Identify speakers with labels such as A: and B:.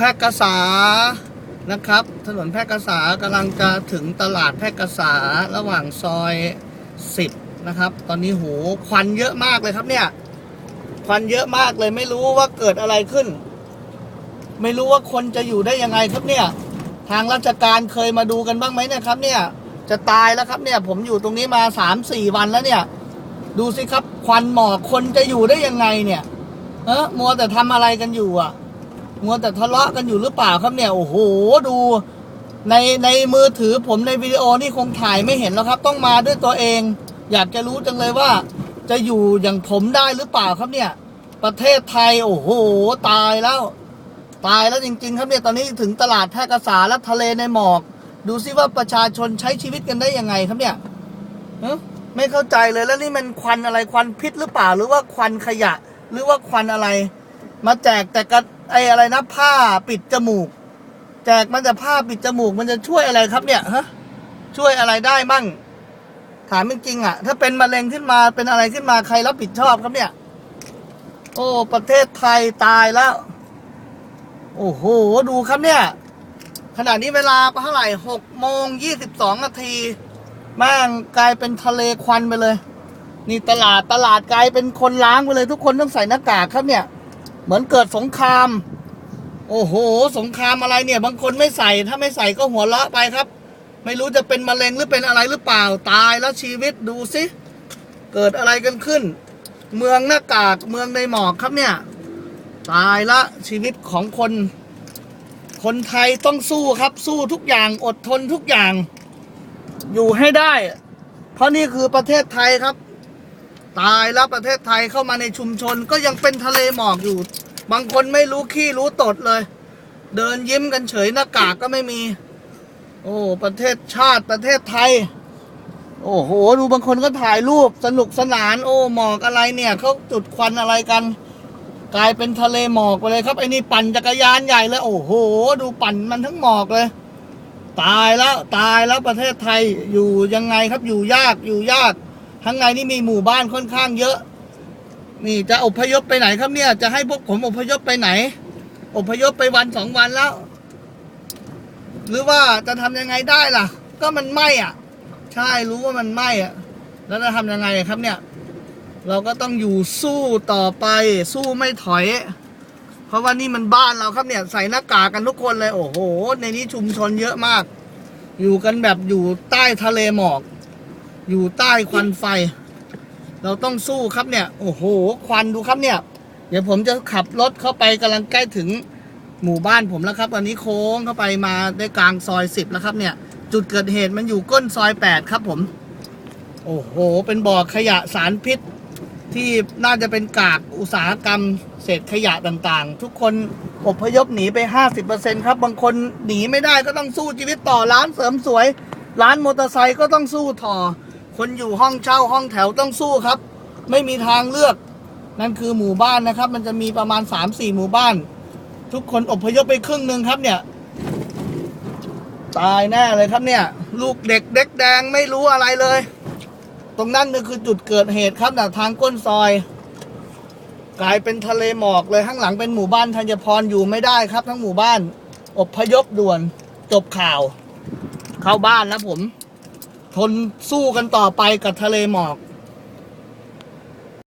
A: พร่กษานะครับ ถนนแพร่กษากำลังจะถึงตลาดแพร่กษาระหว่างซอย 10 นะครับ ตอนนี้โหควันเยอะมากเลยครับเนี่ย ควันเยอะมากเลยไม่รู้ว่าเกิดอะไรขึ้น ไม่รู้ว่าคนจะอยู่ได้ยังไงครับเนี่ย ทางราชการเคยมาดูกันบ้างไหมเนะครับ เนี่ย จะตายแล้วครับเนี่ย ผมอยู่ตรงนี้มาสามสี่วันแล้วเนี่ย ดูสิครับ ควันหมอกคนจะอยู่ได้ยังไงเนี่ยเออมัวแต่ทำอะไรกันอยู่อะ มัวแต่ทะเลาะกันอยู่หรือเปล่าครับเนี่ย โอ้โห ดู ในในมือถือผมในวิดีโอนี่คงถ่ายไม่เห็นแล้วครับ ต้องมาด้วยตัวเอง อยากจะรู้จังเลยว่า จะอยู่อย่างผมได้หรือเปล่าครับเนี่ย ประเทศไทย โอ้โห ตายแล้ว ตายแล้วจริง ๆ ครับเนี่ย ตอนนี้ถึงตลาดแพร่กษาและทะเลในหมอก ดูซิว่าประชาชนใช้ชีวิตกันได้ยังไงครับเนี่ยไม่เข้าใจเลยแล้วนี่มันควันอะไรควันพิษหรือเปล่า หรือว่าควันขยะ หรือว่าควันอะไร มาแจกแต่กระ ไออะไรนะผ้าปิดจมูก แจกมันแต่ผ้าปิดจมูก มันจะช่วยอะไรครับเนี่ยฮะช่วยอะไรได้มั่ง ถามจริงๆอะ ถ้าเป็นมะเร็งขึ้นมาเป็นอะไรขึ้นมาใครรับผิดชอบครับเนี่ย โอ้ ประเทศไทยตายแล้ว โอ้โห ดูครับเนี่ย ขณะนี้เวลาเท่าไหร่หกโมงยี่สิบสองนาทีแม่งกลายเป็นทะเลควันไปเลย นี่ตลาดตลาดกลายเป็นคนล้างไปเลย ทุกคนต้องใส่หน้ากากครับเนี่ย เหมือนเกิดสงคราม โอ้โห สงครามอะไรเนี่ย บางคนไม่ใส่ถ้าไม่ใส่ก็หัวเราะไปครับ ไม่รู้จะเป็นมะเร็งหรือเป็นอะไรหรือเปล่าตายแล้วชีวิตดูสิเกิดอะไรกันขึ้น เมืองหน้ากากเมืองในหมอกครับเนี่ย ตายละชีวิตของคน คนไทยต้องสู้ครับ สู้ทุกอย่างอดทนทุกอย่าง อยู่ให้ได้ เพราะนี่คือประเทศไทยครับ ตายแล้วประเทศไทยเข้ามาในชุมชนก็ยังเป็นทะเลหมอกอยู่ บางคนไม่รู้ขี้รู้ตดเลย เดินยิ้มกันเฉยหน้ากากก็ไม่มี โอ้ประเทศชาติประเทศไทย โอ้โห ดูบางคนก็ถ่ายรูปสนุกสนาน โอ้หมอกอะไรเนี่ยเขาจุดควันอะไรกัน กลายเป็นทะเลหมอกไปเลยครับไอ้นี่ปั่นจักรยานใหญ่เลยโอ้โห ดูปั่นมันทั้งหมอกเลย ตายแล้วตายแล้วประเทศไทยอยู่ยังไงครับอยู่ยากอยู่ยาก ข้างในนี่มีหมู่บ้านค่อนข้างเยอะ นี่จะอพยพไปไหนครับเนี่ย จะให้พวกผมอพยพไปไหน อพยพไปวันสองวันแล้ว หรือว่าจะทำยังไงได้ล่ะ ก็มันไหม้อะ ใช่รู้ว่ามันไหม้อะ แล้วจะทำยังไงครับเนี่ย เราก็ต้องอยู่สู้ต่อไป สู้ไม่ถอย เพราะว่านี่มันบ้านเราครับเนี่ย ใส่หน้ากากกันทุกคนเลย โอ้โห ในนี้ชุมชนเยอะมาก อยู่กันแบบอยู่ใต้ทะเลหมอก อยู่ใต้ควันไฟ เราต้องสู้ครับเนี่ย โอ้โห ควันดูครับเนี่ย เดี๋ยวผมจะขับรถเข้าไปกำลังใกล้ถึงหมู่บ้านผมแล้วครับ ตอนนี้โค้งเข้าไปมาได้กลางซอยสิบแล้วครับเนี่ย จุดเกิดเหตุมันอยู่ก้นซอยแปดครับผม โอ้โห เป็นบ่อขยะสารพิษ ที่น่าจะเป็นกากอุตสาหกรรมเศษขยะต่างๆ ทุกคนอพยพหนีไป 50%ครับ บางคนหนีไม่ได้ก็ต้องสู้ชีวิตต่อร้านเสริมสวย ร้านมอเตอร์ไซค์ก็ต้องสู้ต่อ คนอยู่ห้องเช่าห้องแถวต้องสู้ครับ ไม่มีทางเลือก นั่นคือหมู่บ้านนะครับ มันจะมีประมาณ 3-4 หมู่บ้าน ทุกคนอพยพไปครึ่งหนึ่งครับเนี่ย ตายแน่เลยครับเนี่ย ลูกเด็กเด็กแดงไม่รู้อะไรเลย ตรงนั้นนี่คือจุดเกิดเหตุครับนะทางก้นซอย กลายเป็นทะเลหมอกเลยข้างหลังเป็นหมู่บ้านธัญพรอยู่ไม่ได้ครับ ทั้งหมู่บ้าน อพยพด่วนจบข่าว เข้าบ้านแล้วผม ทนสู้กันต่อไปกับทะเลหมอก